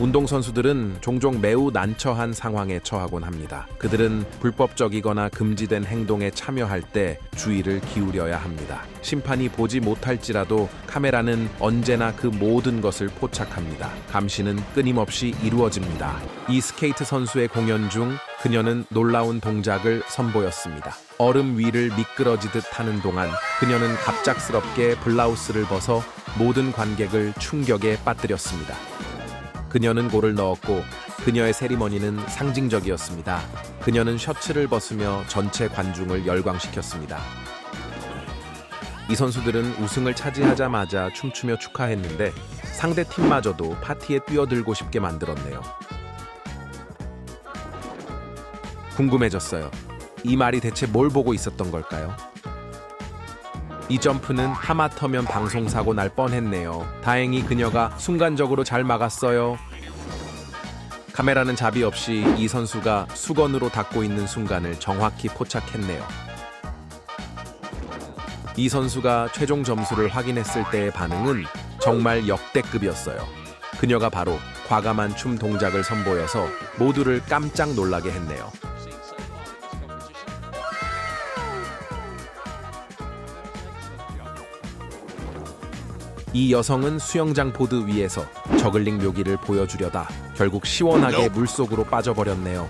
운동선수들은 종종 매우 난처한 상황에 처하곤 합니다. 그들은 불법적이거나 금지된 행동에 참여할 때 주의를 기울여야 합니다. 심판이 보지 못할지라도 카메라는 언제나 그 모든 것을 포착합니다. 감시는 끊임없이 이루어집니다. 이 스케이트 선수의 공연 중 그녀는 놀라운 동작을 선보였습니다. 얼음 위를 미끄러지듯 하는 동안 그녀는 갑작스럽게 블라우스를 벗어 모든 관객을 충격에 빠뜨렸습니다. 그녀는 골을 넣었고 그녀의 세리머니는 상징적이었습니다. 그녀는 셔츠를 벗으며 전체 관중을 열광시켰습니다. 이 선수들은 우승을 차지하자마자 춤추며 축하했는데 상대 팀마저도 파티에 뛰어들고 싶게 만들었네요. 궁금해졌어요. 이 말이 대체 뭘 보고 있었던 걸까요? 이 점프는 하마터면 방송사고 날 뻔했네요. 다행히 그녀가 순간적으로 잘 막았어요. 카메라는 자비 없이 이 선수가 수건으로 닦고 있는 순간을 정확히 포착했네요. 이 선수가 최종 점수를 확인했을 때의 반응은 정말 역대급이었어요. 그녀가 바로 과감한 춤 동작을 선보여서 모두를 깜짝 놀라게 했네요. 이 여성은 수영장 보드 위에서 저글링 묘기를 보여주려다 결국 시원하게 물속으로 빠져버렸네요.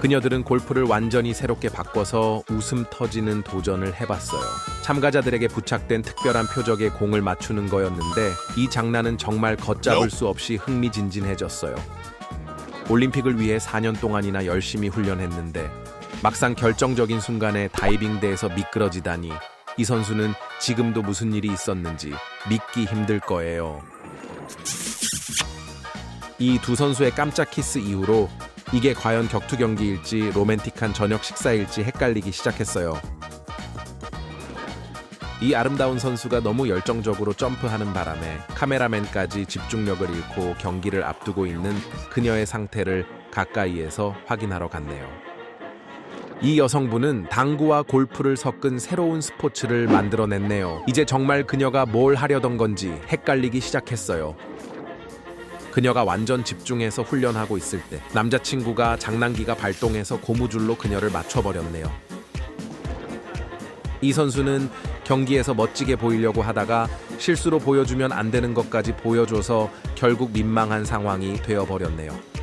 그녀들은 골프를 완전히 새롭게 바꿔서 웃음 터지는 도전을 해봤어요. 참가자들에게 부착된 특별한 표적에 공을 맞추는 거였는데 이 장난은 정말 걷잡을 수 없이 흥미진진해졌어요. 올림픽을 위해 4년 동안이나 열심히 훈련했는데 막상 결정적인 순간에 다이빙대에서 미끄러지다니 이 선수는 지금도 무슨 일이 있었는지 믿기 힘들 거예요. 이 두 선수의 깜짝 키스 이후로 이게 과연 격투 경기일지 로맨틱한 저녁 식사일지 헷갈리기 시작했어요. 이 아름다운 선수가 너무 열정적으로 점프하는 바람에 카메라맨까지 집중력을 잃고 경기를 앞두고 있는 그녀의 상태를 가까이에서 확인하러 갔네요. 이 여성분은 당구와 골프를 섞은 새로운 스포츠를 만들어냈네요. 이제 정말 그녀가 뭘 하려던 건지 헷갈리기 시작했어요. 그녀가 완전 집중해서 훈련하고 있을 때 남자친구가 장난기가 발동해서 고무줄로 그녀를 맞춰버렸네요. 이 선수는 경기에서 멋지게 보이려고 하다가 실수로 보여주면 안 되는 것까지 보여줘서 결국 민망한 상황이 되어버렸네요.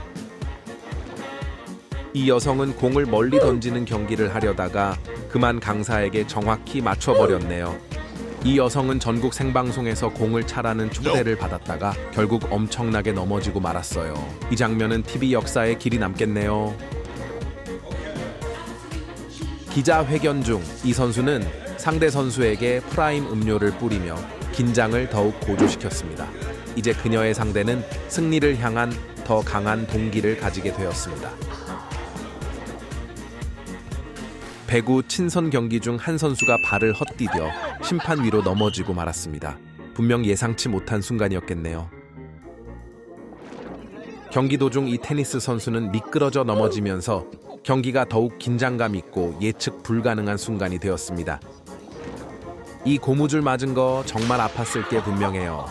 이 여성은 공을 멀리 던지는 경기를 하려다가 그만 강사에게 정확히 맞춰버렸네요. 이 여성은 전국 생방송에서 공을 차라는 초대를 받았다가 결국 엄청나게 넘어지고 말았어요. 이 장면은 TV 역사에 길이 남겠네요. 기자 회견 중 이 선수는 상대 선수에게 프라임 음료를 뿌리며 긴장을 더욱 고조시켰습니다. 이제 그녀의 상대는 승리를 향한 더 강한 동기를 가지게 되었습니다. 배구 친선 경기 중 한 선수가 발을 헛디뎌 심판 위로 넘어지고 말았습니다. 분명 예상치 못한 순간이었겠네요. 경기 도중 이 테니스 선수는 미끄러져 넘어지면서 경기가 더욱 긴장감 있고 예측 불가능한 순간이 되었습니다. 이 고무줄 맞은 거 정말 아팠을 게 분명해요.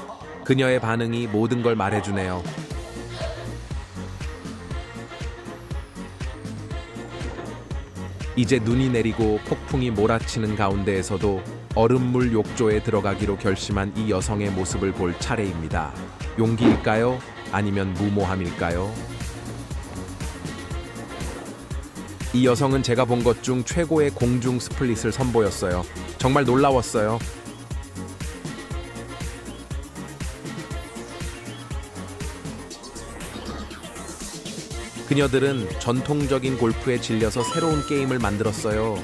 그녀의 반응이 모든 걸 말해주네요. 이제 눈이 내리고 폭풍이 몰아치는 가운데에서도 얼음물 욕조에 들어가기로 결심한 이 여성의 모습을 볼 차례입니다. 용기일까요? 아니면 무모함일까요? 이 여성은 제가 본 것 중 최고의 공중 스플릿을 선보였어요. 정말 놀라웠어요. 그녀들은 전통적인 골프에 질려서 새로운 게임을 만들었어요.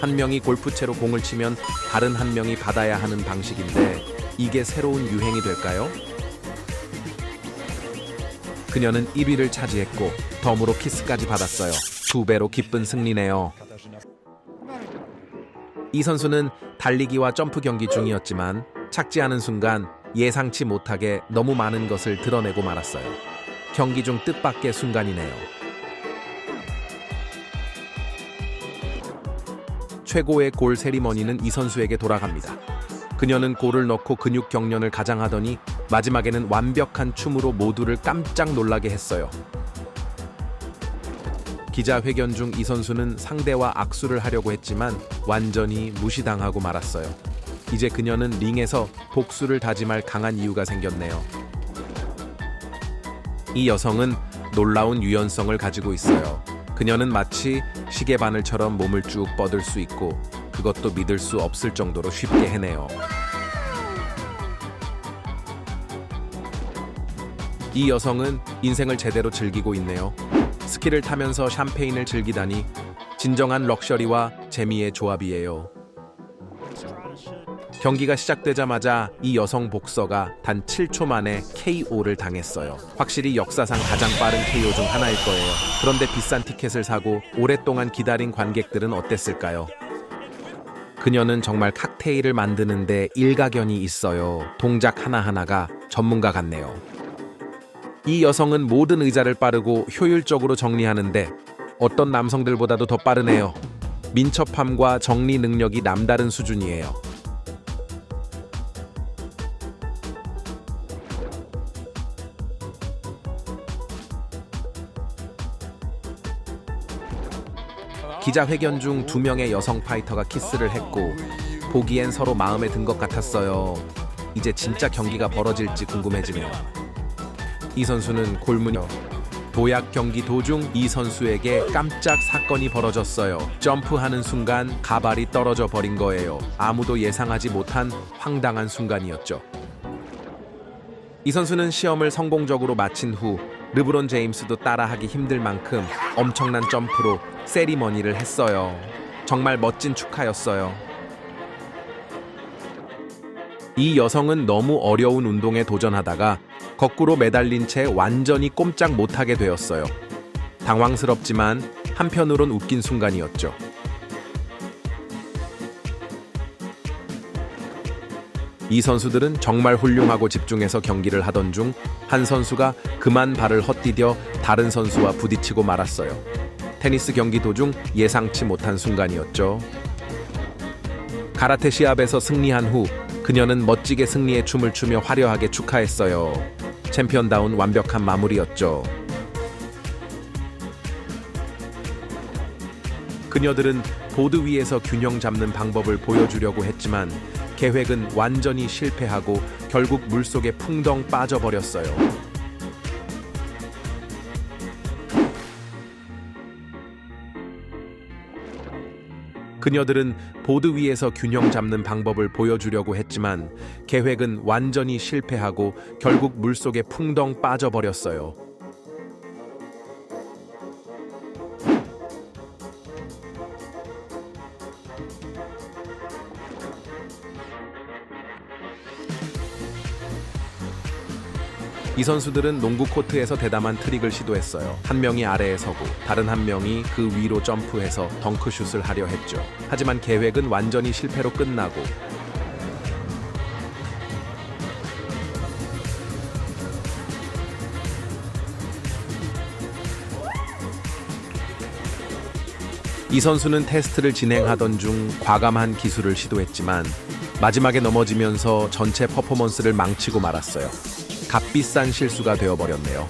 한 명이 골프채로 공을 치면 다른 한 명이 받아야 하는 방식인데 이게 새로운 유행이 될까요? 그녀는 1위를 차지했고 덤으로 키스까지 받았어요. 두 배로 기쁜 승리네요. 이 선수는 달리기와 점프 경기 중이었지만 착지하는 순간 예상치 못하게 너무 많은 것을 드러내고 말았어요. 경기 중 뜻밖의 순간이네요. 최고의 골 세리머니는 이 선수에게 돌아갑니다. 그녀는 골을 넣고 근육 경련을 가장하더니 마지막에는 완벽한 춤으로 모두를 깜짝 놀라게 했어요. 기자회견 중 이 선수는 상대와 악수를 하려고 했지만 완전히 무시당하고 말았어요. 이제 그녀는 링에서 복수를 다짐할 강한 이유가 생겼네요. 이 여성은 놀라운 유연성을 가지고 있어요. 그녀는 마치 시계 바늘처럼 몸을 쭉 뻗을 수 있고 그것도 믿을 수 없을 정도로 쉽게 해내요. 이 여성은 인생을 제대로 즐기고 있네요. 스키를 타면서 샴페인을 즐기다니 진정한 럭셔리와 재미의 조합이에요. 경기가 시작되자마자 이 여성 복서가 단 7초 만에 KO를 당했어요. 확실히 역사상 가장 빠른 KO 중 하나일 거예요. 그런데 비싼 티켓을 사고 오랫동안 기다린 관객들은 어땠을까요? 그녀는 정말 칵테일을 만드는데 일가견이 있어요. 동작 하나하나가 전문가 같네요. 이 여성은 모든 의자를 빠르고 효율적으로 정리하는데 어떤 남성들보다도 더 빠르네요. 민첩함과 정리 능력이 남다른 수준이에요. 기자회견 중 두 명의 여성 파이터가 키스를 했고 보기엔 서로 마음에 든 것 같았어요. 이제 진짜 경기가 벌어질지 궁금해지네요. 이 선수는 골문요. 도약 경기 도중 이 선수에게 깜짝 사건이 벌어졌어요. 점프하는 순간 가발이 떨어져 버린 거예요. 아무도 예상하지 못한 황당한 순간이었죠. 이 선수는 시험을 성공적으로 마친 후 르브론 제임스도 따라하기 힘들 만큼 엄청난 점프로 세리머니를 했어요. 정말 멋진 축하였어요. 이 여성은 너무 어려운 운동에 도전하다가 거꾸로 매달린 채 완전히 꼼짝 못하게 되었어요. 당황스럽지만 한편으론 웃긴 순간이었죠. 이 선수들은 정말 훌륭하고 집중해서 경기를 하던 중 한 선수가 그만 발을 헛디뎌 다른 선수와 부딪히고 말았어요. 테니스 경기 도중 예상치 못한 순간이었죠. 가라테 시합에서 승리한 후 그녀는 멋지게 승리의 춤을 추며 화려하게 축하했어요. 챔피언다운 완벽한 마무리였죠. 그녀들은 보드 위에서 균형 잡는 방법을 보여주려고 했지만 계획은 완전히 실패하고 결국 물속에 풍덩 빠져버렸어요. 그녀들은 보드 위에서 균형 잡는 방법을 보여주려고 했지만 계획은 완전히 실패하고 결국 물속에 풍덩 빠져버렸어요. 이 선수들은 농구 코트에서 대담한 트릭을 시도했어요. 한 명이 아래에 서고 다른 한 명이 그 위로 점프해서 덩크슛을 하려 했죠. 하지만 계획은 완전히 실패로 끝나고 이 선수는 테스트를 진행하던 중 과감한 기술을 시도했지만 마지막에 넘어지면서 전체 퍼포먼스를 망치고 말았어요. 값비싼 실수가 되어버렸네요.